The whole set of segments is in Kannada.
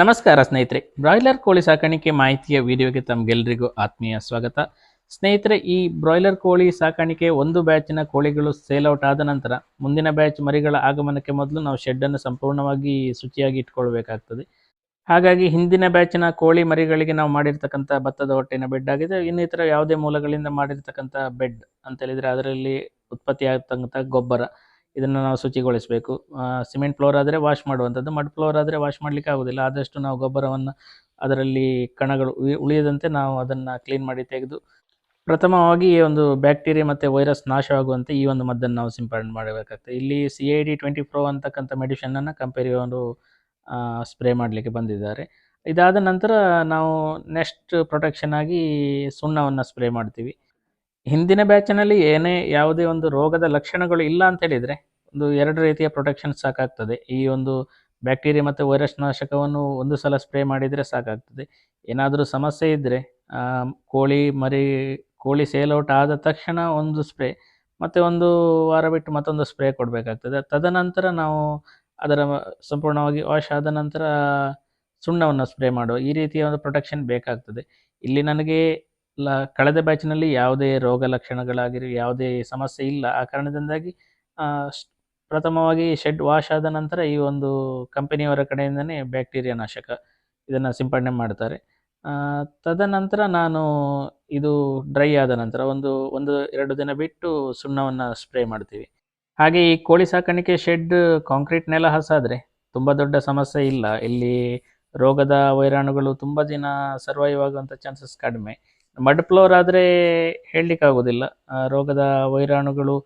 ನಮಸ್ಕಾರ ಸ್ನೇಹಿತರೆ. ಬ್ರಾಯ್ಲರ್ ಕೋಳಿ ಸಾಕಾಣಿಕೆ ಮಾಹಿತಿಯ ವಿಡಿಯೋಗೆ ತಮಗೆಲ್ಲರಿಗೂ ಆತ್ಮೀಯ ಸ್ವಾಗತ. ಸ್ನೇಹಿತರೆ, ಈ ಬ್ರಾಯ್ಲರ್ ಕೋಳಿ ಸಾಕಾಣಿಕೆ ಒಂದು ಬ್ಯಾಚಿನ ಕೋಳಿಗಳು ಸೇಲ್ ಔಟ್ ಆದ ನಂತರ ಮುಂದಿನ ಬ್ಯಾಚ್ ಮರಿಗಳ ಆಗಮನಕ್ಕೆ ಮೊದಲು ನಾವು ಶೆಡ್ಡನ್ನು ಸಂಪೂರ್ಣವಾಗಿ ಶುಚಿಯಾಗಿ ಇಟ್ಕೊಳ್ಬೇಕಾಗ್ತದೆ. ಹಾಗಾಗಿ ಹಿಂದಿನ ಬ್ಯಾಚಿನ ಕೋಳಿ ಮರಿಗಳಿಗೆ ನಾವು ಮಾಡಿರ್ತಕ್ಕಂಥ ಭತ್ತದ ಹೊಟ್ಟೆನ ಬೆಡ್ ಆಗಿದೆ. ಇನ್ನಿತರ ಯಾವುದೇ ಮೂಲಗಳಿಂದ ಮಾಡಿರ್ತಕ್ಕಂಥ ಬೆಡ್ ಅಂತ ಹೇಳಿದರೆ ಅದರಲ್ಲಿ ಉತ್ಪತ್ತಿ ಆಗ್ತಕ್ಕಂಥ ಗೊಬ್ಬರ. ಇದನ್ನು ನಾವು ಶುಚಿಗೊಳಿಸಬೇಕು. ಸಿಮೆಂಟ್ ಫ್ಲೋರ್ ಆದರೆ ವಾಶ್ ಮಾಡುವಂಥದ್ದು. ಮಡ್ ಫ್ಲೋರ್ ಆದರೆ ವಾಶ್ ಮಾಡಲಿಕ್ಕೆ ಆಗೋದಿಲ್ಲ. ಆದಷ್ಟು ನಾವು ಗೊಬ್ಬರವನ್ನು ಅದರಲ್ಲಿ ಕಣಗಳು ಉಳಿಯದಂತೆ ನಾವು ಅದನ್ನು ಕ್ಲೀನ್ ಮಾಡಿ ತೆಗೆದು ಪ್ರಥಮವಾಗಿ ಈ ಒಂದು ಬ್ಯಾಕ್ಟೀರಿಯಾ ಮತ್ತು ವೈರಸ್ ನಾಶವಾಗುವಂತೆ ಈ ಒಂದು ಮದ್ದನ್ನು ನಾವು ಸಿಂಪಡಣೆ ಮಾಡಬೇಕಾಗ್ತದೆ. ಇಲ್ಲಿ C I D twenty pro ಅಂತಕ್ಕಂಥ ಮೆಡಿಷನನ್ನು ಒಂದು ಸ್ಪ್ರೇ ಮಾಡಲಿಕ್ಕೆ ಬಂದಿದ್ದಾರೆ. ಇದಾದ ನಂತರ ನಾವು ನೆಕ್ಸ್ಟ್ ಪ್ರೊಟೆಕ್ಷನ್ ಆಗಿ ಸುಣ್ಣವನ್ನು ಸ್ಪ್ರೇ ಮಾಡ್ತೀವಿ. ಹಿಂದಿನ ಬ್ಯಾಚಿನಲ್ಲಿ ಏನೇ ಯಾವುದೇ ಒಂದು ರೋಗದ ಲಕ್ಷಣಗಳು ಇಲ್ಲ ಅಂತ ಹೇಳಿದರೆ ಒಂದು ಎರಡು ರೀತಿಯ ಪ್ರೊಟೆಕ್ಷನ್ ಸಾಕಾಗ್ತದೆ. ಈ ಒಂದು ಬ್ಯಾಕ್ಟೀರಿಯಾ ಮತ್ತು ವೈರಸ್ ನಾಶಕವನ್ನು ಒಂದು ಸಲ ಸ್ಪ್ರೇ ಮಾಡಿದರೆ ಸಾಕಾಗ್ತದೆ. ಏನಾದರೂ ಸಮಸ್ಯೆ ಇದ್ದರೆ ಕೋಳಿ ಮರಿ, ಕೋಳಿ ಸೇಲ್ ಔಟ್ ಆದ ತಕ್ಷಣ ಒಂದು ಸ್ಪ್ರೇ ಮತ್ತು ಒಂದು ವಾರ ಬಿಟ್ಟು ಮತ್ತೊಂದು ಸ್ಪ್ರೇ ಕೊಡಬೇಕಾಗ್ತದೆ. ತದನಂತರ ನಾವು ಅದರ ಸಂಪೂರ್ಣವಾಗಿ ವಾಶ್ ಆದ ನಂತರ ಸುಣ್ಣವನ್ನು ಸ್ಪ್ರೇ ಮಾಡುವ ಈ ರೀತಿಯ ಒಂದು ಪ್ರೊಟೆಕ್ಷನ್ ಬೇಕಾಗ್ತದೆ. ಇಲ್ಲಿ ನನಗೆ ಲ, ಕಳೆದ ಬ್ಯಾಚಿನಲ್ಲಿ ಯಾವುದೇ ರೋಗ ಲಕ್ಷಣಗಳಾಗಿರಲಿ, ಯಾವುದೇ ಸಮಸ್ಯೆ ಇಲ್ಲ. ಆ ಕಾರಣದಿಂದಾಗಿ ಪ್ರಥಮವಾಗಿ ಶೆಡ್ ವಾಶ್ ಆದ ನಂತರ ಈ ಒಂದು ಕಂಪನಿಯವರ ಕಡೆಯಿಂದನೇ ಬ್ಯಾಕ್ಟೀರಿಯಾ ನಾಶಕ ಇದನ್ನು ಸಿಂಪಡಣೆ ಮಾಡ್ತಾರೆ. ತದನಂತರ ನಾನು ಇದು ಡ್ರೈ ಆದ ನಂತರ ಒಂದು ಒಂದು, ಎರಡು ದಿನ ಬಿಟ್ಟು ಸುಣ್ಣವನ್ನು ಸ್ಪ್ರೇ ಮಾಡ್ತೀವಿ. ಹಾಗೆ ಈ ಕೋಳಿ ಸಾಕಾಣಿಕೆ ಶೆಡ್ ಕಾಂಕ್ರೀಟ್ ನೆಲ ಹಸಾದರೆ ತುಂಬ ದೊಡ್ಡ ಸಮಸ್ಯೆ ಇಲ್ಲ. ಇಲ್ಲಿ ರೋಗದ ವೈರಾಣುಗಳು ತುಂಬ ದಿನ ಸರ್ವೈವ್ ಆಗುವಂಥ ಚಾನ್ಸಸ್ ಕಡಿಮೆ. ಮಡ್ ಫ್ಲೋರ್ ಆದರೆ ಹೇಳಲಿಕ್ಕಾಗೋದಿಲ್ಲ ರೋಗದ ವೈರಾಣುಗಳು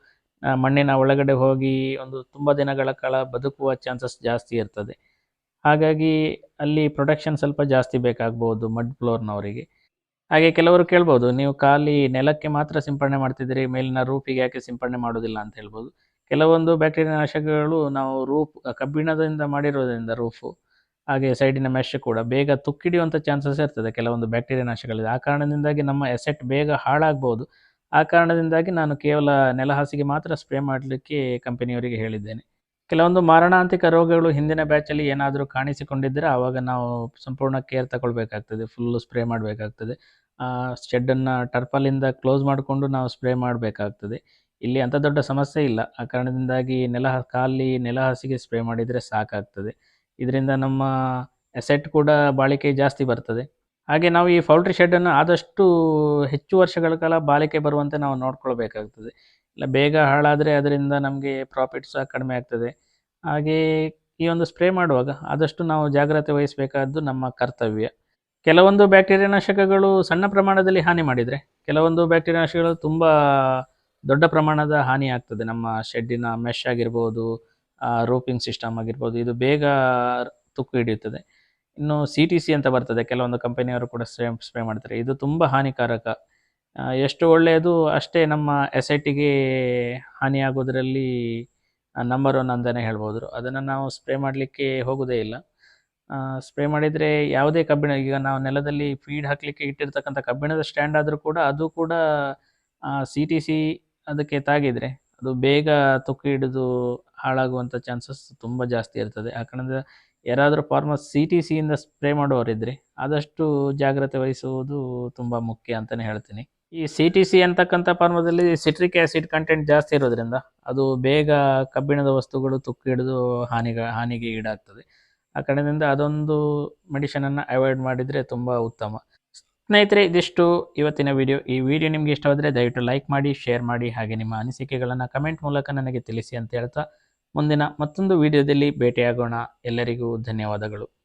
ಮಣ್ಣಿನ ಒಳಗಡೆ ಹೋಗಿ ಒಂದು ತುಂಬ ದಿನಗಳ ಕಾಲ ಬದುಕುವ ಚಾನ್ಸಸ್ ಜಾಸ್ತಿ ಇರ್ತದೆ. ಹಾಗಾಗಿ ಅಲ್ಲಿ ಪ್ರೊಟೆಕ್ಷನ್ ಸ್ವಲ್ಪ ಜಾಸ್ತಿ ಬೇಕಾಗ್ಬೋದು ಮಡ್ ಫ್ಲೋರ್ನವರಿಗೆ ಹಾಗೆ ಕೆಲವರು ಕೇಳ್ಬೋದು, ನೀವು ಖಾಲಿ ನೆಲಕ್ಕೆ ಮಾತ್ರ ಸಿಂಪಡಣೆ ಮಾಡ್ತಿದ್ದೀರಿ, ಮೇಲಿನ ರೂಪಿಗೆ ಯಾಕೆ ಸಿಂಪಡಣೆ ಮಾಡೋದಿಲ್ಲ ಅಂತ ಹೇಳ್ಬೋದು. ಕೆಲವೊಂದು ಬ್ಯಾಕ್ಟೀರಿಯಾ ನಾಶಕಗಳು ನಾವು ರೂಫ್ ಕಬ್ಬಿಣದಿಂದ ಮಾಡಿರೋದ್ರಿಂದ ರೂಫು ಹಾಗೆ ಸೈಡಿನ ಮೆಶ್ ಕೂಡ ಬೇಗ ತುಕ್ಕಿಡಿಯುವಂಥ ಚಾನ್ಸಸ್ ಇರ್ತದೆ ಕೆಲವೊಂದು ಬ್ಯಾಕ್ಟೀರಿಯಾ ನಾಶಗಳಿದೆ ಆ ಕಾರಣದಿಂದಾಗಿ ನಮ್ಮ ಎಸೆಟ್ ಬೇಗ ಹಾಳಾಗ್ಬೋದು. ಆ ಕಾರಣದಿಂದಾಗಿ ನಾನು ಕೇವಲ ನೆಲಹಾಸಿಗೆ ಮಾತ್ರ ಸ್ಪ್ರೇ ಮಾಡಲಿಕ್ಕೆ ಕಂಪನಿಯವರಿಗೆ ಹೇಳಿದ್ದೇನೆ. ಕೆಲವೊಂದು ಮಾರಣಾಂತಿಕ ರೋಗಗಳು ಹಿಂದಿನ ಬ್ಯಾಚಲ್ಲಿ ಏನಾದರೂ ಕಾಣಿಸಿಕೊಂಡಿದ್ದರೆ ಆವಾಗ ನಾವು ಸಂಪೂರ್ಣ ಕೇರ್ ತಗೊಳ್ಬೇಕಾಗ್ತದೆ ಫುಲ್ಲು ಸ್ಪ್ರೇ ಮಾಡಬೇಕಾಗ್ತದೆ. ಶೆಡ್ಡನ್ನು ಟರ್ಪಲಿಂದ ಕ್ಲೋಸ್ ಮಾಡಿಕೊಂಡು ನಾವು ಸ್ಪ್ರೇ ಮಾಡಬೇಕಾಗ್ತದೆ. ಇಲ್ಲಿ ಅಂಥ ದೊಡ್ಡ ಸಮಸ್ಯೆ ಇಲ್ಲ. ಆ ಕಾರಣದಿಂದಾಗಿ ನೆಲ, ಖಾಲಿ ನೆಲ ಹಾಸಿಗೆ ಸ್ಪ್ರೇ ಮಾಡಿದರೆ ಸಾಕಾಗ್ತದೆ. ಇದರಿಂದ ನಮ್ಮ ಎಸೆಟ್ ಕೂಡ ಬಾಳಿಕೆ ಜಾಸ್ತಿ ಬರ್ತದೆ. ಹಾಗೆ ನಾವು ಈ ಪೌಲ್ಟ್ರಿ ಶೆಡ್ಡನ್ನು ಆದಷ್ಟು ಹೆಚ್ಚು ವರ್ಷಗಳ ಕಾಲ ಬಾಳಿಕೆ ಬರುವಂತೆ ನಾವು ನೋಡ್ಕೊಳ್ಬೇಕಾಗ್ತದೆ. ಇಲ್ಲ, ಬೇಗ ಹಾಳಾದರೆ ಅದರಿಂದ ನಮಗೆ ಪ್ರಾಫಿಟ್ ಸಹ ಕಡಿಮೆ ಆಗ್ತದೆ. ಹಾಗೆ ಈ ಒಂದು ಸ್ಪ್ರೇ ಮಾಡುವಾಗ ಆದಷ್ಟು ನಾವು ಜಾಗ್ರತೆ ವಹಿಸಬೇಕಾದ್ದು ನಮ್ಮ ಕರ್ತವ್ಯ. ಕೆಲವೊಂದು ಬ್ಯಾಕ್ಟೀರಿಯಾ ನಾಶಕಗಳು ಸಣ್ಣ ಪ್ರಮಾಣದಲ್ಲಿ ಹಾನಿ ಮಾಡಿದರೆ, ಕೆಲವೊಂದು ಬ್ಯಾಕ್ಟೀರಿಯಾ ನಾಶಕಗಳು ತುಂಬ ದೊಡ್ಡ ಪ್ರಮಾಣದ ಹಾನಿ ಆಗ್ತದೆ. ನಮ್ಮ ಶೆಡ್ಡಿನ ಮೆಶ್ ಆಗಿರ್ಬೋದು ರೂಪಿಂಗ್ ಸಿಸ್ಟಮ್ ಆಗಿರ್ಬೋದು, ಇದು ಬೇಗ ತುಕ್ಕು ಹಿಡಿಯುತ್ತದೆ. ಇನ್ನು ಸಿ ಟಿ ಸಿ ಅಂತ ಬರ್ತದೆ, ಕೆಲವೊಂದು ಕಂಪನಿಯವರು ಕೂಡ ಸ್ಪ್ರೇ ಸ್ಪ್ರೇ ಮಾಡ್ತಾರೆ. ಇದು ತುಂಬ ಹಾನಿಕಾರಕ. ಎಷ್ಟು ಒಳ್ಳೆಯದು, ಅಷ್ಟೇ ನಮ್ಮ ಎಸೆಟಿಗೆ ಹಾನಿಯಾಗೋದ್ರಲ್ಲಿ ನಂಬರ್ ಒನ್ ಅಂತಲೇ ಹೇಳ್ಬೋದು. ಅದನ್ನು ನಾವು ಸ್ಪ್ರೇ ಮಾಡಲಿಕ್ಕೆ ಹೋಗೋದೇ ಇಲ್ಲ. ಸ್ಪ್ರೇ ಮಾಡಿದರೆ ಯಾವುದೇ ಕಬ್ಬಿಣ, ಈಗ ನಾವು ನೆಲದಲ್ಲಿ ಫೀಡ್ ಹಾಕಲಿಕ್ಕೆ ಇಟ್ಟಿರ್ತಕ್ಕಂಥ ಕಬ್ಬಿಣದ ಸ್ಟ್ಯಾಂಡ್ ಆದರೂ ಕೂಡ ಅದು ಕೂಡ ಸಿ ಟಿ ಸಿ ಅದಕ್ಕೆ ತಾಗಿದರೆ, ಅದು ಬೇಗ ತುಕ್ಕು ಹಿಡಿದು ಹಾಳಾಗುವಂಥ ಚಾನ್ಸಸ್ ತುಂಬ ಜಾಸ್ತಿ ಇರ್ತದೆ. ಯಾಕಂದರೆ ಯಾರಾದರೂ ಫಾರ್ಮರ್ ಸಿ ಟಿ ಸಿಯಿಂದ ಸ್ಪ್ರೇ ಮಾಡುವವರಿದ್ದರೆ ಆದಷ್ಟು ಜಾಗ್ರತೆ ವಹಿಸುವುದು ತುಂಬ ಮುಖ್ಯ ಅಂತಲೇ ಹೇಳ್ತೀನಿ. ಈ ಸಿ ಟಿ ಸಿ ಅಂತಕ್ಕಂಥ ಫಾರ್ಮದಲ್ಲಿ ಸಿಟ್ರಿಕ್ ಆ್ಯಸಿಡ್ ಕಂಟೆಂಟ್ ಜಾಸ್ತಿ ಇರೋದ್ರಿಂದ ಅದು ಬೇಗ ಕಬ್ಬಿಣದ ವಸ್ತುಗಳು ತುಕ್ಕು ಹಿಡಿದು ಹಾನಿಗ, ಹಾನಿಗೆ ಈಡಾಗ್ತದೆ. ಆ ಕಾರಣದಿಂದ ಅದೊಂದು ಮೆಡಿಷನನ್ನು ಅವಾಯ್ಡ್ ಮಾಡಿದರೆ ತುಂಬ ಉತ್ತಮ. ಸ್ನೇಹಿತರೆ, ಇದಿಷ್ಟು ಇವತ್ತಿನ ವಿಡಿಯೋ ಈ ವಿಡಿಯೋ ನಿಮಗೆ ಇಷ್ಟವಾದರೆ ದಯವಿಟ್ಟು ಲೈಕ್ ಮಾಡಿ ಶೇರ್ ಮಾಡಿ, ಹಾಗೆ ನಿಮ್ಮ ಅನಿಸಿಕೆಗಳನ್ನು ಕಮೆಂಟ್ ಮೂಲಕ ನನಗೆ ತಿಳಿಸಿ ಅಂತ ಹೇಳ್ತಾ ಮುಂದಿನ ಮತ್ತೊಂದು ವಿಡಿಯೋದಲ್ಲಿ ಭೇಟಿಯಾಗೋಣ. ಎಲ್ಲರಿಗೂ ಧನ್ಯವಾದಗಳು.